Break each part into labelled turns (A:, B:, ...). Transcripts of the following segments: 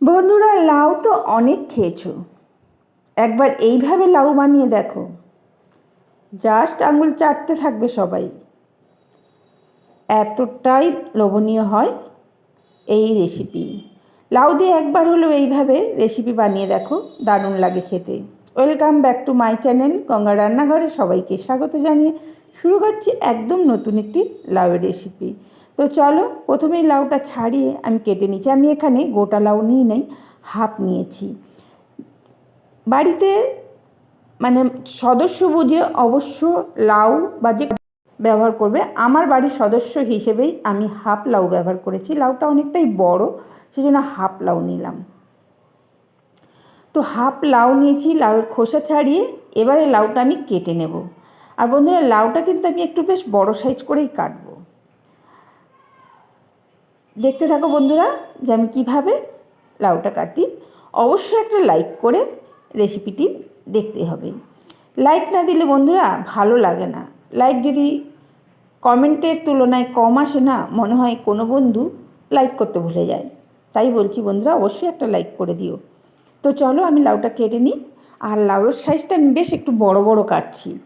A: বন্ধুরা, লাউ তো অনেক খেয়েছো। একবার এইভাবে লাউ বানিয়ে দেখো। জাস্ট আঙুল চাটতে থাকবে সবাই। এতটাই লোভনীয় হয় এই রেসিপি লাউ দিয়ে একবার হলেও এইভাবে রেসিপি বানিয়ে দেখো, দারুণ লাগে খেতে। Welcome back to my channel Ganga রান্নাঘরে সবাইকে স্বাগত জানিয়ে শুরু করছি একদম নতুন একটি লাউয়ের রেসিপি তো চলো, প্রথমেই লাউটা ছাড়িয়ে আমি কেটে নিচ্ছি। আমি এখানে গোটা লাউ নিয়ে নেই, হাফ নিয়েছি। বাড়িতে মানে সদস্য বুঝে অবশ্য লাউ বা যে ব্যবহার করবে, আমার বাড়ির সদস্য হিসেবেই আমি হাফ লাউ ব্যবহার করেছি। লাউটা অনেকটাই বড়, সেজন্য হাফ লাউ নিলাম। তো হাফ লাউ নিয়েছি, লাউয়ের খোসা ছাড়িয়ে এবারে লাউটা আমি কেটে নেব। আর বন্ধুরা, লাউটা কিন্তু আমি একটু বেশ বড় সাইজ করেই কাটবো। দেখতে থাকো বন্ধুরা যে আমি কীভাবে লাউটা কাটি। অবশ্যই একটা লাইক করে রেসিপিটি দেখতে হবে। লাইক না দিলে বন্ধুরা ভালো লাগে না। লাইক যদি কমেন্টের তুলনায় কম আসে না, মনে হয় কোনো বন্ধু লাইক করতে ভুলে যায়। তাই বলছি বন্ধুরা, অবশ্যই একটা লাইক করে দিও। তো চলো আমি লাউটা কেটে নিই। আর লাউয়ের সাইজটা আমি বেশ একটু বড় বড় কাটছি।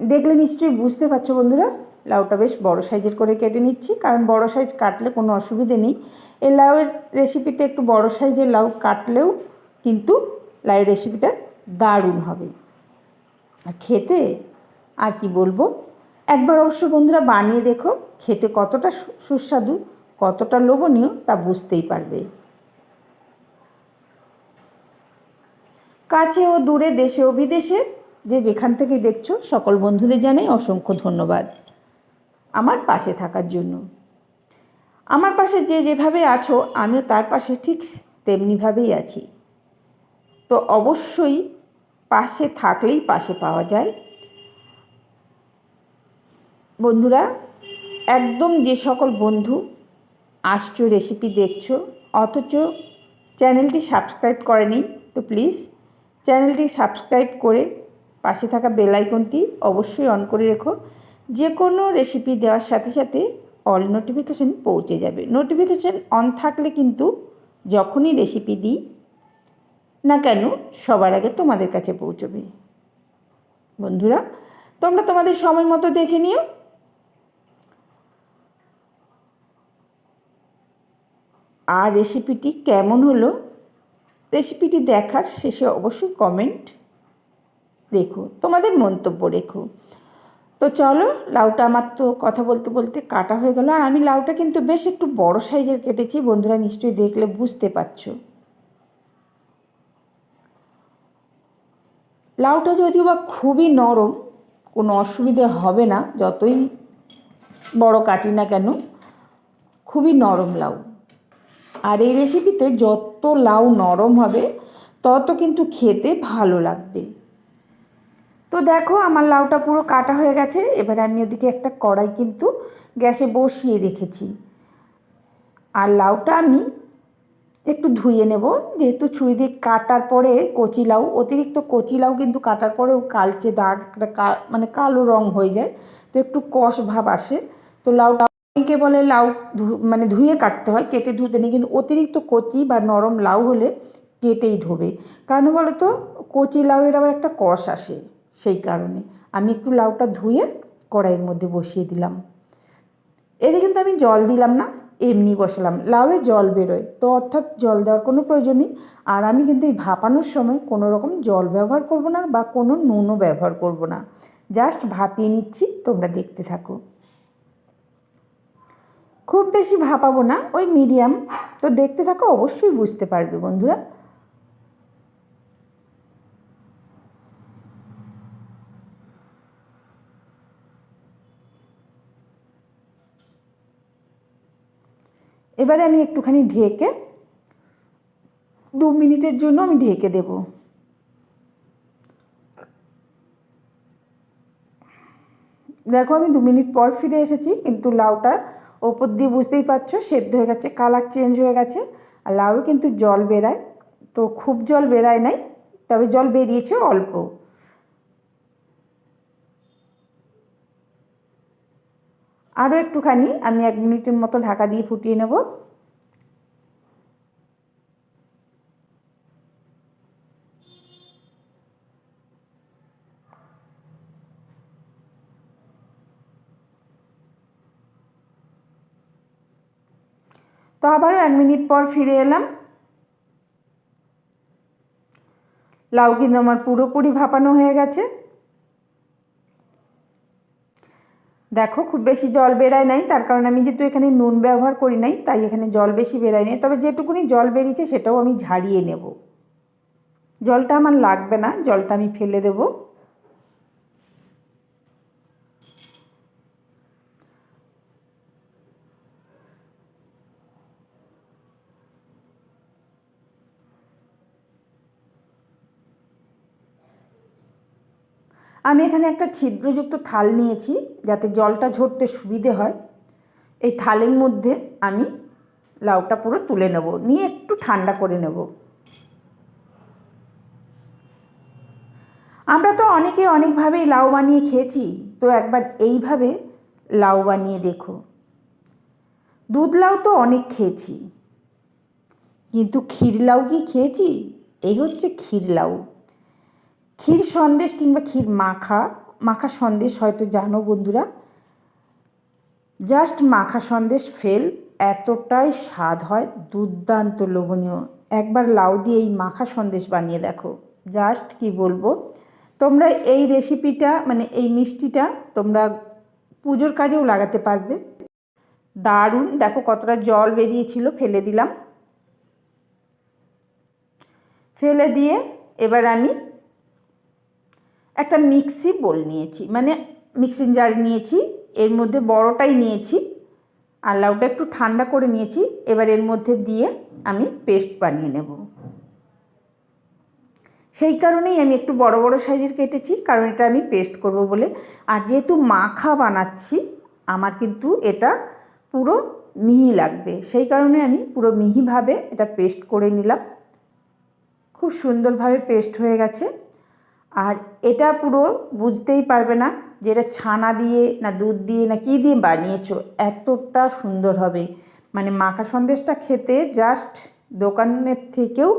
A: দেখলে নিশ্চয়ই বুঝতে পারছ বন্ধুরা। লাউটা বেশ বড় সাইজের করে কেটে নিচ্ছি, কারণ বড় সাইজ কাটলে কোনো অসুবিধে নেই। এই লাউয়ের রেসিপিতে একটু বড় সাইজের লাউ কাটলেও কিন্তু লাউয়ের রেসিপিটা দারুণ হবে। আর খেতে আর কি বলব? একবার অবশ্য বন্ধুরা বানিয়ে দেখো, খেতে কতটা সুস্বাদু, কতটা লোভনীয় তা বুঝতেই পারবে। কাছে ও দূরে, দেশে ও বিদেশে, যে যেখান থেকে দেখছ, সকল বন্ধুদের জানাই অসংখ্য ধন্যবাদ। আমার পাশে থাকার জন্য। আমার পাশে যে যেভাবে আছো, আমিও তার পাশে ঠিক তেমনিভাবেই আছি। তো অবশ্যই পাশে থাকলেই পাশে পাওয়া যায়। বন্ধুরা, একদম যে সকল বন্ধু আসছো রেসিপি দেখছ, অথচ চ্যানেলটি সাবস্ক্রাইব করেনি, তো প্লিজ চ্যানেলটি সাবস্ক্রাইব করে পাশে থাকা বেল আইকনটি অবশ্যই অন করে রেখো। যে কোনো রেসিপি দেওয়ার সাথে সাথে অল নোটিফিকেশান পৌঁছে যাবে। নোটিফিকেশান অন থাকলে কিন্তু যখনই রেসিপি দিই, না কেন সবার আগে তোমাদের কাছে পৌঁছবে। বন্ধুরা, তোমরা তোমাদের সময় মতো দেখে নিও। আর রেসিপিটি কেমন হলো রেসিপিটি দেখার শেষে অবশ্যই কমেন্ট রেখো, তোমাদের মন্তব্য রেখো। তো চলো, লাউটা আমার তো কথা বলতে বলতে কাটা হয়ে গেল। আর আমি লাউটা কিন্তু বেশ একটু বড় সাইজের কেটেছি, বন্ধুরা নিশ্চয়ই দেখলে বুঝতে পারছ। লাউটা যদিও বা খুবই নরম, কোনো অসুবিধে হবে না, যতই বড় কাটি না কেন, খুবই নরম লাউ। আর এই রেসিপিতে যত লাউ নরম হবে, তত কিন্তু খেতে ভালো লাগবে। তো দেখো আমার লাউটা পুরো কাটা হয়ে গেছে। এবার আমি ওদিকে একটা কড়াই কিন্তু গ্যাসে বসিয়ে রেখেছি। আর লাউটা আমি একটু ধুয়ে নেব। যেহেতু ছুরি দিয়ে কাটার পরে কচি লাউ, অতিরিক্ত কচি লাউ কিন্তু কাটার পরেও কালচে দাগ, একটা মানে কালো রং হয়ে যায়। তো একটু কষ ভাব আসে। তো লাউটা অনেকে বলে লাউ মানে ধুয়ে কাটতে হয়, কেটে ধুতে নেই। কিন্তু অতিরিক্ত কচি বা নরম লাউ হলে কেটেই ধোবে। কারণ বলো তো? কচি লাউয়ের আবার একটা কষ আসে। সেই কারণে। আমি একটু লাউটা ধুয়ে কড়াইয়ের মধ্যে বসিয়ে দিলাম। এতে কিন্তু আমি জল দিলাম না, এমনি বসালাম। লাউয়ে জল বেরোয়, তো অর্থাৎ জল দেওয়ার কোনো প্রয়োজন নেই। আর আমি কিন্তু এই ভাপানোর সময় কোনো রকম জল ব্যবহার করব না বা কোনো নুনও ব্যবহার করব না। জাস্ট ভাপিয়ে নিচ্ছি, তোমরা দেখতে থাকো। খুব বেশি ভাপাবো না, ওই মিডিয়াম। তো দেখতে থাকো, অবশ্যই বুঝতে পারবে বন্ধুরা। এবারে আমি একটুখানি ঢেকে দু মিনিটের জন্য আমি ঢেকে দেব। দেখো আমি দু মিনিট পর ফিরে এসেছি, কিন্তু লাউটা ওপর দিয়ে বুঝতেই পারছ সেদ্ধ হয়ে গেছে, কালার চেঞ্জ হয়ে গেছে, আর লাউ কিন্তু জল বেরায়। তো খুব জল বেরায় নাই, তবে জল বেরিয়েছে অল্প। আরও একটুখানি আমি এক মিনিটের মতো ঢাকা দিয়ে ফুটিয়ে নেব। তো আবারও এক মিনিট পর ফিরে এলাম। লাউ কিন্তু আমার পুরোপুরি ভাপানো হয়ে গেছে। দেখো, খুব বেশি জল বেরায় নাই, তার কারণে আমি যেহেতু এখানে নুন ব্যবহার করি নাই, তাই এখানে জল বেশি বেরায় নাই। তবে যেটুকুনি জল বেরিয়েছে সেটাও আমি ঝাড়িয়ে নেব। জলটা আমার লাগবে না, জলটা আমি ফেলে দেবো। আমি এখানে একটা ছিদ্রযুক্ত থাল নিয়েছি যাতে জলটা ঝরতে সুবিধে হয়। এই থালের মধ্যে আমি লাউটা পুরো তুলে নেব, নিয়ে একটু ঠান্ডা করে নেব। আমরা তো অনেকে অনেকভাবেই লাউ বানিয়ে খেয়েছি, তো একবার এইভাবে লাউ বানিয়ে দেখো। দুধ লাউ তো অনেক খেয়েছি, কিন্তু ক্ষীর লাউ কি খেয়েছি? এই হচ্ছে ক্ষীর লাউ। ক্ষীর সন্দেশ কিংবা ক্ষীর মাখা মাখা সন্দেশ হয়তো জানো বন্ধুরা। জাস্ট মাখা সন্দেশ ফেল, এতটাই স্বাদ হয়, দুর্দান্ত লোভনীয়। একবার লাউ দিয়ে এই মাখা সন্দেশ বানিয়ে দেখো। জাস্ট কি বলব? তোমরা এই রেসিপিটা মানে এই মিষ্টিটা তোমরা পুজোর কাজেও লাগাতে পারবে। দারুণ! দেখো কতটা জল বেরিয়েছিল, ফেলে দিলাম। ফেলে দিয়ে এবার আমি একটা মিক্সি বোল নিয়েছি মানে মিক্সিং জার নিয়েছি, এর মধ্যে বড়টাই নিয়েছি, আর লাউটা একটু ঠান্ডা করে নিয়েছি, এবার এর মধ্যে দিয়ে আমি পেস্ট বানিয়ে নেব। সেই কারণেই আমি একটু বড় বড় সাইজের কেটেছি, কারণ এটা আমি পেস্ট করব বলে। আর যেহেতু মাখা বানাচ্ছি, আমার কিন্তু এটা পুরো মিহি লাগবে, সেই কারণে আমি পুরো মিহিভাবে এটা পেস্ট করে নিলাম। খুব সুন্দরভাবে পেস্ট হয়ে গেছে। আর এটা পুরো বুঝতেই পারবে না যে এটা ছানা দিয়ে না দুধ দিয়ে না কী দিয়ে বানিয়েছো, এতটা সুন্দর হবে। মানে মাখা সন্দেশটা খেতে জাস্ট দোকানের থেকেও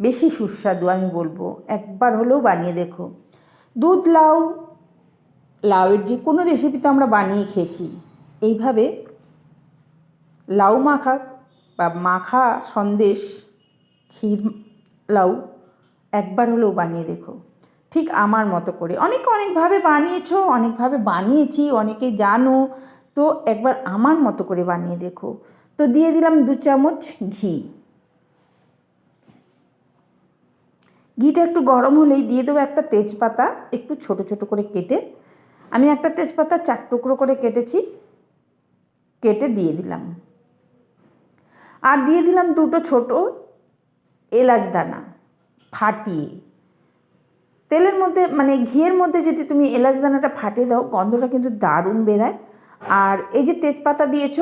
A: বেশি সুস্বাদু আমি বলব। একবার হলেও বানিয়ে দেখো। দুধ, লাউ, লাউয়ের যে কোনো রেসিপি তো আমরা বানিয়ে খেয়েছি। এইভাবে লাউ মাখা বা মাখা সন্দেশ, ক্ষীর, লাউ একবার হলেও বানিয়ে দেখো। ঠিক আমার মতো করে। অনেকে অনেকভাবে বানিয়েছো, অনেকভাবে বানিয়েছি, অনেকে জানো। তো একবার আমার মতো করে বানিয়ে দেখো। তো দিয়ে দিলাম দু চামচ ঘি। ঘিটা একটু গরম হলেই দিয়ে দেবো একটা তেজপাতা, একটু ছোট ছোট করে কেটে। আমি একটা তেজপাতা চার টুকরো করে কেটেছি, কেটে দিয়ে দিলাম। আর দিয়ে দিলাম দুটো ছোট এলাচ দানা ফাটিয়ে। তেলের মধ্যে মানে ঘিয়ের মধ্যে যদি তুমি এলাচ দানাটা ফাটিয়ে দাও, গন্ধটা কিন্তু দারুণ বেরায়। আর এই যে তেজপাতা দিয়েছ,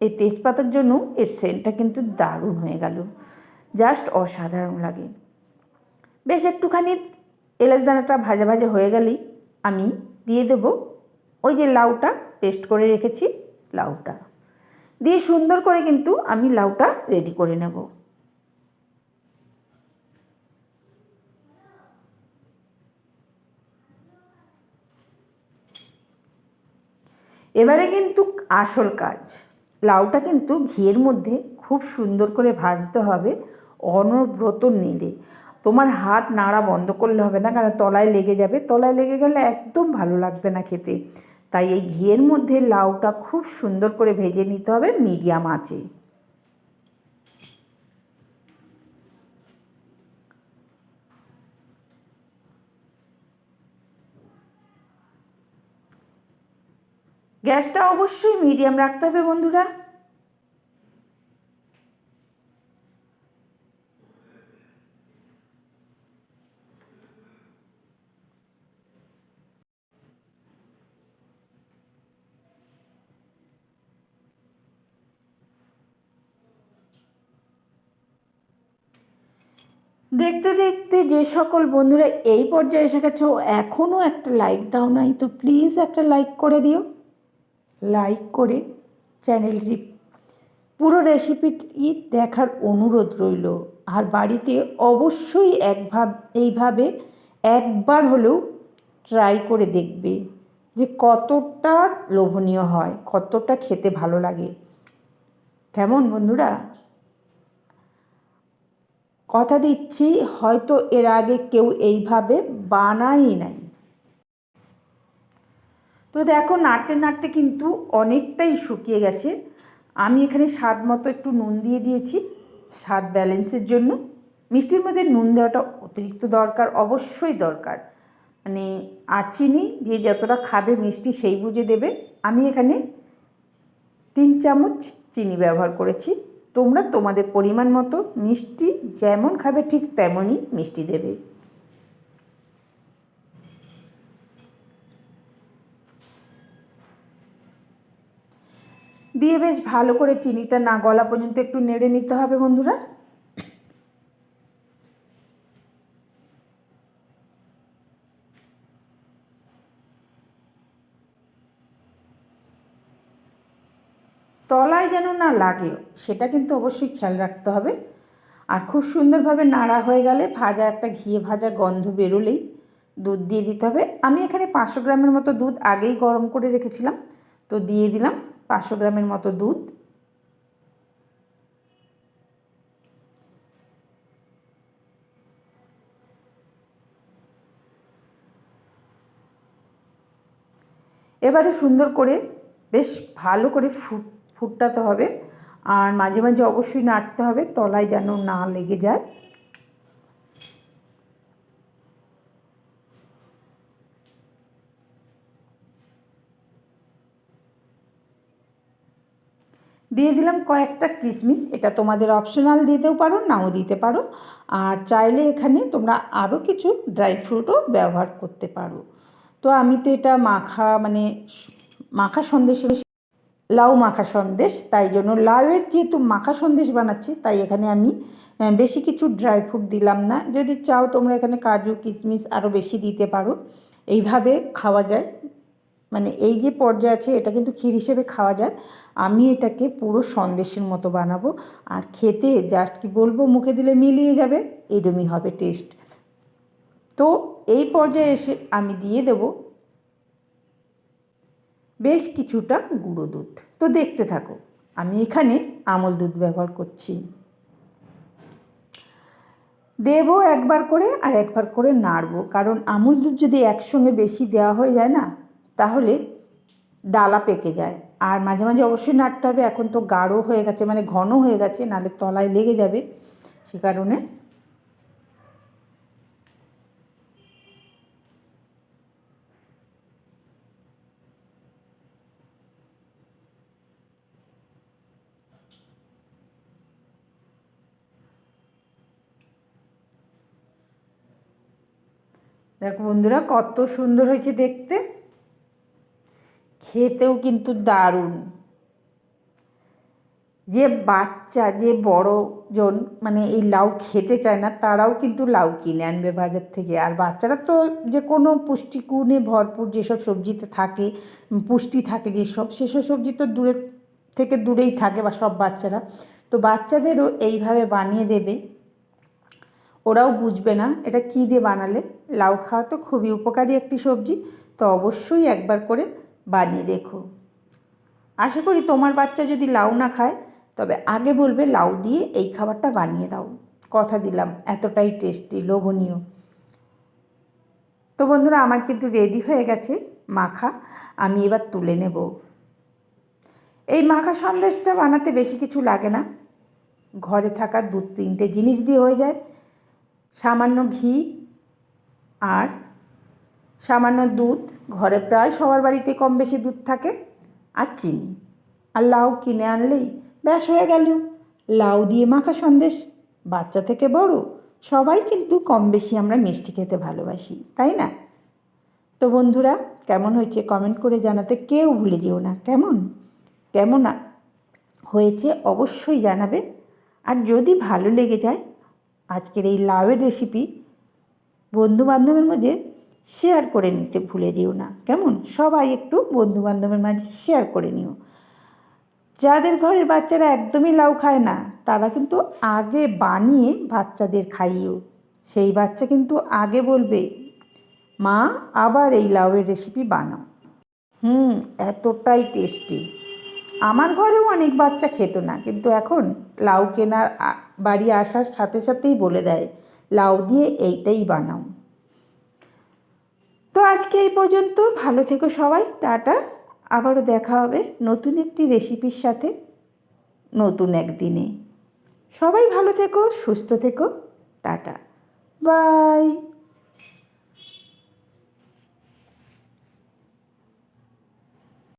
A: এই তেজপাতার জন্য এর সেন্টটা কিন্তু দারুণ হয়ে গেল। জাস্ট অসাধারণ লাগে। বেশ একটুখানি এলাচ দানাটা ভাজা ভাজা হয়ে গেলেই আমি দিয়ে দেব। ওই যে লাউটা পেস্ট করে রেখেছি, লাউটা। দিয়ে সুন্দর করে কিন্তু আমি লাউটা রেডি করে নেব। এবারে কিন্তু আসল কাজ। লাউটা কিন্তু ঘিয়ের মধ্যে খুব সুন্দর করে ভাজতে হবে অনব্রত নেড়ে। তোমার হাত নাড়া বন্ধ করলে হবে না, কারণ তলায় লেগে যাবে। তলায় লেগে গেলে একদম ভালো লাগবে না খেতে। তাই এই ঘিয়ের মধ্যে লাউটা খুব সুন্দর করে ভেজে নিতে হবে মিডিয়াম আঁচে। গ্যাসটা অবশ্যই মিডিয়াম রাখতে হবে বন্ধুরা। দেখতে দেখতে যে সকল বন্ধুরা এই পর্যায়ে এসে গেছো এখনও একটা লাইক দাও নাই, তো প্লিজ একটা লাইক করে দিও। লাইক করে চ্যানেলটি পুরো রেসিপিটি দেখার অনুরোধ রইল। আর বাড়িতে অবশ্যই একভাব, এইভাবে একবার হলেও ট্রাই করে দেখবে যে কতটা লোভনীয় হয়, কতটা খেতে ভালো লাগে। কেমন বন্ধুরা? কথা দিচ্ছি, হয়তো এর আগে কেউ এইভাবে বানাই নাই। তো দেখো, নাড়তে নাড়তে কিন্তু অনেকটাই শুকিয়ে গেছে। আমি এখানে স্বাদ মতো একটু নুন দিয়ে দিয়েছি, স্বাদ ব্যালেন্সের জন্য। মিষ্টির মধ্যে নুন দেওয়াটা অতিরিক্ত দরকার, অবশ্যই দরকার। মানে আর চিনি, যে যতটা খাবে মিষ্টি সেই বুঝে দেবে। আমি এখানে তিন চামচ চিনি ব্যবহার করেছি। তোমরা তোমাদের পরিমাণ মতো মিষ্টি যেমন খাবে ঠিক তেমনই মিষ্টি দেবে। দিয়ে বেশ ভালো করে চিনিটা না গলা পর্যন্ত একটু নেড়ে নিতে হবে বন্ধুরা। তলায় যেন না লাগে, সেটা কিন্তু অবশ্যই খেয়াল রাখতে হবে। আর খুব সুন্দরভাবে নাড়া হয়ে গেলে ভাজা একটা ঘিয়ে ভাজা গন্ধ বেরোলেই দুধ দিয়ে দিতে হবে। আমি এখানে পাঁচশো গ্রামের মতো দুধ আগেই গরম করে রেখেছিলাম, তো দিয়ে দিলাম। পাঁচশো গ্রামের মতো দুধ। এবারে সুন্দর করে বেশ ভালো করে ফুট, ফুটটাতে হবে। আর মাঝে মাঝে অবশ্যই নাড়তে হবে, তলায় যেন না লেগে যায়। দিয়ে দিলাম কয়েকটা কিশমিশ এটা তোমাদের অপশনাল দিতেও পারো, নাও দিতে পারো। আর চাইলে এখানে তোমরা আরও কিছু ড্রাই ফ্রুটও ব্যবহার করতে পারো। তো আমি তো এটা মাখা মানে মাখা সন্দেশ লাউ মাখা সন্দেশ, তাই জন্য লাউয়ের যেহেতু মাখা সন্দেশ বানাচ্ছি, তাই এখানে আমি বেশি কিছু ড্রাই ফ্রুট দিলাম না। যদি চাও তোমরা এখানে কাজু কিশমিশ আরও বেশি দিতে পারো। এইভাবে খাওয়া যায়। মানে এই যে পর্যায়ে আছে, এটা কিন্তু ক্ষীর হিসেবে খাওয়া যায়। আমি এটাকে পুরো সন্দেশের মতো বানাবো। আর খেতে জাস্ট কি বলব, মুখে দিলে মিলিয়ে যাবে, এরমই হবে টেস্ট তো এই পর্যায়ে এসে আমি দিয়ে দেব বেশ কিছুটা গুঁড়ো দুধ। তো দেখতে থাকো, আমি এখানে আমল দুধ ব্যবহার করছি। দেব একবার করে আর একবার করে নাড়বো। কারণ আমুল দুধ যদি একসঙ্গে বেশি দেওয়া হয়ে যায় না তাহলে ডালা পেকে যায়। আর মাঝে মাঝে অবশ্যই নাড়তে হবে। এখন তো গাঢ় হয়ে গেছে মানে ঘন হয়ে গেছে, নালে তলায় লেগে যাবে। সে কারণে দেখো বন্ধুরা, কত সুন্দর হয়েছে দেখতে। খেতেও কিন্তু দারুণ। যে বাচ্চা, যে বড় জন মানে এই লাউ খেতে চায় না, তারাও কিন্তু লাউ কিনে আনবে বাজার থেকে। আর বাচ্চারা তো যে কোনো পুষ্টিগুণে ভরপুর যেসব সবজিতে থাকে পুষ্টি থাকে, যেসব, সেসব সবজি তো দূরে থেকে দূরেই থাকে বা সব বাচ্চারা। তো বাচ্চাদেরও এইভাবে বানিয়ে দেবে, ওরাও বুঝবে না এটা কী দিয়ে বানালে। লাউ খাওয়া তো খুবই উপকারী একটি সবজি, তো অবশ্যই একবার করে বানিয়ে দেখো আশা করি তোমার বাচ্চা যদি লাউ না খায়, তবে আগে বলবে লাউ দিয়ে এই খাবারটা বানিয়ে দাও। কথা দিলাম, এতটাই টেস্টি লোভনীয়। তো বন্ধুরা, আমার কিন্তু রেডি হয়ে গেছে মাখা। আমি এবার তুলে নেব। এই মাখা সন্দেশটা বানাতে বেশি কিছু লাগে না। ঘরে থাকা দু তিনটে জিনিস দিয়ে হয়ে যায়। সামান্য ঘি আর সামান্য দুধ, ঘরে প্রায় সবার বাড়িতে কম বেশি দুধ থাকে আর চিনি। আর লাউ কিনে আনলেই ব্যাস হয়ে গেল। লাউ দিয়ে মাখা সন্দেশ, বাচ্চা থেকে বড় সবাই কিন্তু কম বেশি আমরা মিষ্টি খেতে ভালোবাসি, তাই না? তো বন্ধুরা, কেমন হয়েছে কমেন্ট করে জানাতে কেউ ভুলে যেও না। কেমন? কেমন হয়েছে অবশ্যই জানাবে। আর যদি ভালো লেগে যায়, আজকের এই লাউয়ের রেসিপি বন্ধুবান্ধবের মধ্যে শেয়ার করে নিতে ভুলে যেও না। কেমন? সবাই একটু বন্ধুবান্ধবের মাঝে শেয়ার করে নিও। যাদের ঘরের বাচ্চারা একদমই লাউ খায় না, তারা কিন্তু আগে বানিয়ে বাচ্চাদের খাইও। সেই বাচ্চা কিন্তু আগে বলবে, মা, আবার এই লাউয়ের রেসিপি বানাও। হুম, এতটাই টেস্টি আমার ঘরেও অনেক বাচ্চা খেত না, কিন্তু এখন লাউ কেনার বাড়ি আসার সাথে সাথেই বলে দেয়, লাউ দিয়ে এইটাই বানাও। তো আজকে এই পর্যন্ত। ভালো থেকো সবাই। টাটা। আবারও দেখা হবে নতুন একটি রেসিপির সাথে। নতুন একদিনে। সবাই ভালো থেকো, সুস্থ থেকো। টাটা। বাই।